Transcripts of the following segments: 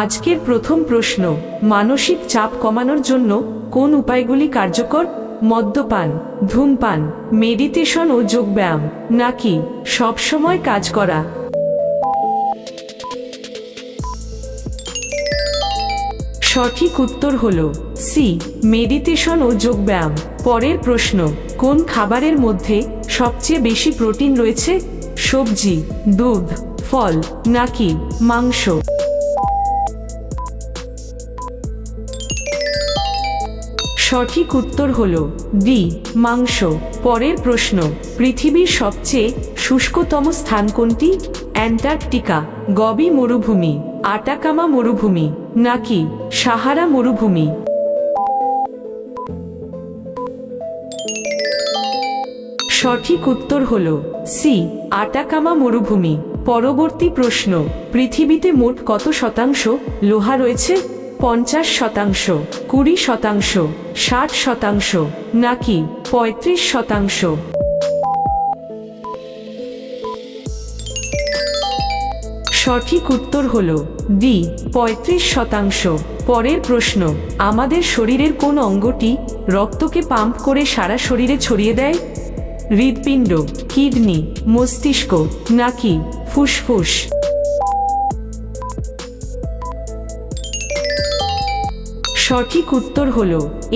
আজকের প্রথম প্রশ্ন, মানসিক চাপ কমানোর জন্য কোন উপায়গুলি কার্যকর? মদ্যপান, ধূমপান মেডিটেশন ও যোগব্যায়াম, নাকি সবসময় কাজ করা? সঠিক উত্তর হল সি মেডিটেশন ও যোগব্যায়াম। পরের প্রশ্ন, কোন খাবারের মধ্যে সবচেয়ে বেশি প্রোটিন রয়েছে? সবজি, দুধ, ফল, নাকি মাংস? সঠিক উত্তর হল ডি মাংস। পরের প্রশ্ন, পৃথিবীর সবচেয়ে শুষ্কতম স্থান কোনটি? অ্যান্টার্কটিকা, গবি মরুভূমি, আটাকামা মরুভূমি, নাকি সাহারা মরুভূমি? সঠিক উত্তর হল সি আটাকামা মরুভূমি। পরবর্তী প্রশ্ন, পৃথিবীতে মোট কত শতাংশ লোহা রয়েছে? পঞ্চাশ শতাংশ, কুড়ি শতাংশ, ষাট শতাংশ, নাকি পঁয়ত্রিশ শতাংশ? সঠিক উত্তর হল ডি, পঁয়ত্রিশ শতাংশ। পরের প্রশ্ন, আমাদের শরীরের কোন অঙ্গটি রক্তকে পাম্প করে সারা শরীরে ছড়িয়ে দেয়? হৃদপিণ্ড কিডনি, মস্তিষ্ক, নাকি ফুসফুস? সঠিক উত্তর হল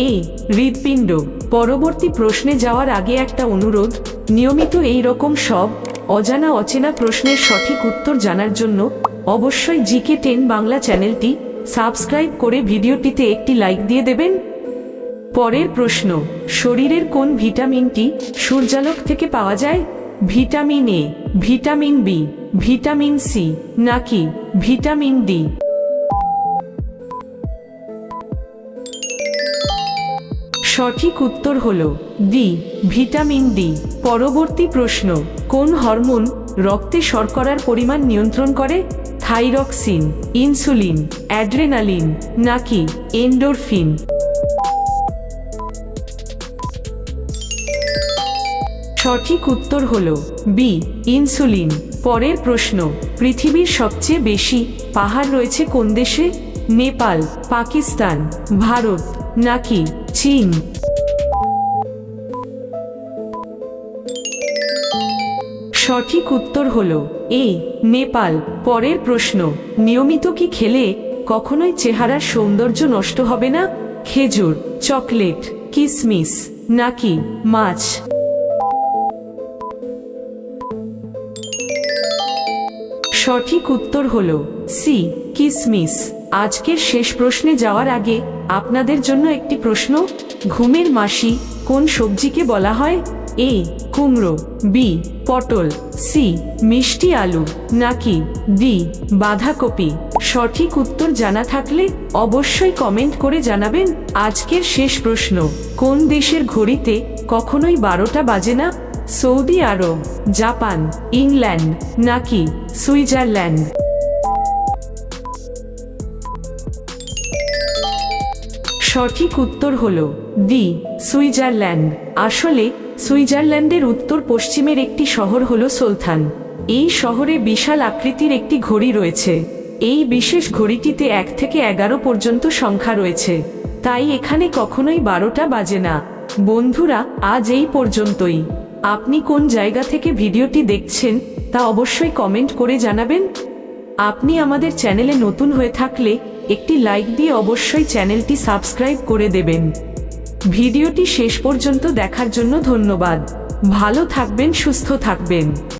এ হৃদপিণ্ড পরবর্তী প্রশ্নে যাওয়ার আগে একটা অনুরোধ, নিয়মিত এই রকম সব, অজানা অচেনা প্রশ্নের সঠিক উত্তর জানার জন্য অবশ্যই জিকে টেন বাংলা চ্যানেলটি সাবস্ক্রাইব করে ভিডিওটিতে একটি লাইক দিয়ে দেবেন। পরের প্রশ্ন, শরীরের কোন ভিটামিনটি সূর্যালোক থেকে পাওয়া যায়? Vitamin A, vitamin B, vitamin C, নাকি ভিটামিন ডি? সঠিক উত্তর হল ডি ভিটামিন ডি পরবর্তী প্রশ্ন, কোন হরমোন রক্তে শর্করার পরিমাণ নিয়ন্ত্রণ করে? থাইরক্সিন, ইনসুলিন, অ্যাড্রেনালিন, নাকি এন্ডোরফিন? সঠিক উত্তর হল বি ইনসুলিন। পরের প্রশ্ন, পৃথিবীর সবচেয়ে বেশি পাহাড় রয়েছে কোন দেশে? নেপাল, পাকিস্তান, ভারত, নাকি চীন। সঠিক উত্তর হল এ, নেপাল। পরের প্রশ্ন, নিয়মিত কি খেলে কখনোই চেহারার সৌন্দর্য নষ্ট হবে না? খেজুর, চকলেট, কিসমিস, নাকি মাছ? সঠিক উত্তর হল সি, কিসমিস। আজকের শেষ প্রশ্নে যাওয়ার আগে আপনাদের জন্য একটি প্রশ্ন। ঘুমের মাসি কোন সবজিকে বলা হয়? এ, কুমড়ো, বি, পটল, সি, মিষ্টি আলু, নাকি ডি, বাঁধাকপি। সঠিক উত্তর জানা থাকলে অবশ্যই কমেন্ট করে জানাবেন। আজকের শেষ প্রশ্ন, কোন দেশের ঘড়িতে কখনোই বারোটা বাজে না? সৌদি আরব, জাপান, ইংল্যান্ড, নাকি সুইজারল্যান্ড? সঠিক উত্তর হল ডি, সুইজারল্যান্ড। আসলে, সুইজারল্যান্ডের উত্তর পশ্চিমের একটি শহর হল সোলথান এই শহরে বিশাল আকৃতির একটি ঘড়ি রয়েছে। এই বিশেষ ঘড়িটিতে এক থেকে এগারো পর্যন্ত সংখ্যা রয়েছে। তাই এখানে কখনোই বারোটা বাজে না। বন্ধুরা, আজ এই পর্যন্তই। আপনি কোন জায়গা থেকে ভিডিওটি দেখছেন, তা অবশ্যই কমেন্ট করে জানাবেন। আপনি আমাদের চ্যানেলে নতুন হয়ে থাকলে, একটি লাইক দিয়ে অবশ্যই চ্যানেলটি সাবস্ক্রাইব করে দেবেন। ভিডিওটি শেষ পর্যন্ত দেখার জন্য ধন্যবাদ। ভালো থাকবেন, সুস্থ থাকবেন।